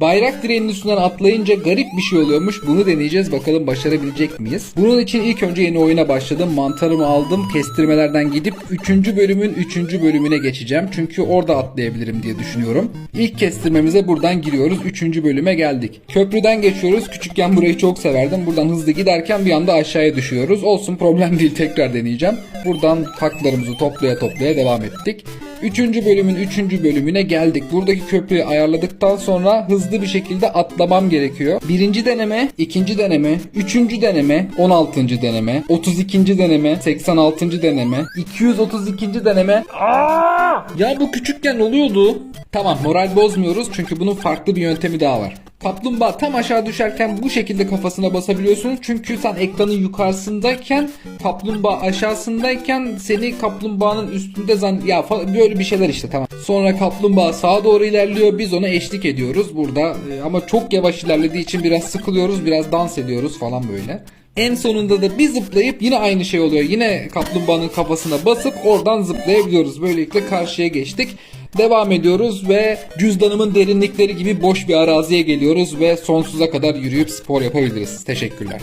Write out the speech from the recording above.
Bayrak direğinin üstünden atlayınca garip bir şey oluyormuş. Bunu deneyeceğiz. Bakalım başarabilecek miyiz? Bunun için ilk önce yeni oyuna başladım. Mantarımı aldım. Kestirmelerden gidip 3. bölümün 3. bölümüne geçeceğim. Çünkü orada atlayabilirim diye düşünüyorum. İlk kestirmemize buradan giriyoruz. 3. bölüme geldik. Köprüden geçiyoruz. Küçükken burayı çok severdim. Buradan hızlı giderken bir anda aşağıya düşüyoruz. Olsun problem değil. Tekrar deneyeceğim. Buradan haklarımızı toplaya toplaya devam ettik. Üçüncü bölümün üçüncü bölümüne geldik. Buradaki köprüyü ayarladıktan sonra hızlı bir şekilde atlamam gerekiyor. Birinci deneme, ikinci deneme, üçüncü deneme, 16. deneme, 32. deneme, 86. deneme, 232. deneme. Aa! Ya bu küçükken oluyordu. Tamam moral bozmuyoruz çünkü bunun farklı bir yöntemi daha var. Kaplumbağa tam aşağı düşerken bu şekilde kafasına basabiliyorsun. Çünkü sen ekranın yukarısındayken kaplumbağa aşağısındayken seni kaplumbağanın üstünde zan ya böyle bir şeyler işte tamam. Sonra kaplumbağa sağa doğru ilerliyor. Biz ona eşlik ediyoruz burada. Ee, ama çok yavaş ilerlediği için biraz sıkılıyoruz. Biraz dans ediyoruz falan böyle. En sonunda da bir zıplayıp yine aynı şey oluyor. Yine kaplumbağanın kafasına basıp oradan zıplayabiliyoruz. Böylelikle karşıya geçtik. Devam ediyoruz ve cüzdanımın derinlikleri gibi boş bir araziye geliyoruz ve sonsuza kadar yürüyüp spor yapabiliriz. Teşekkürler.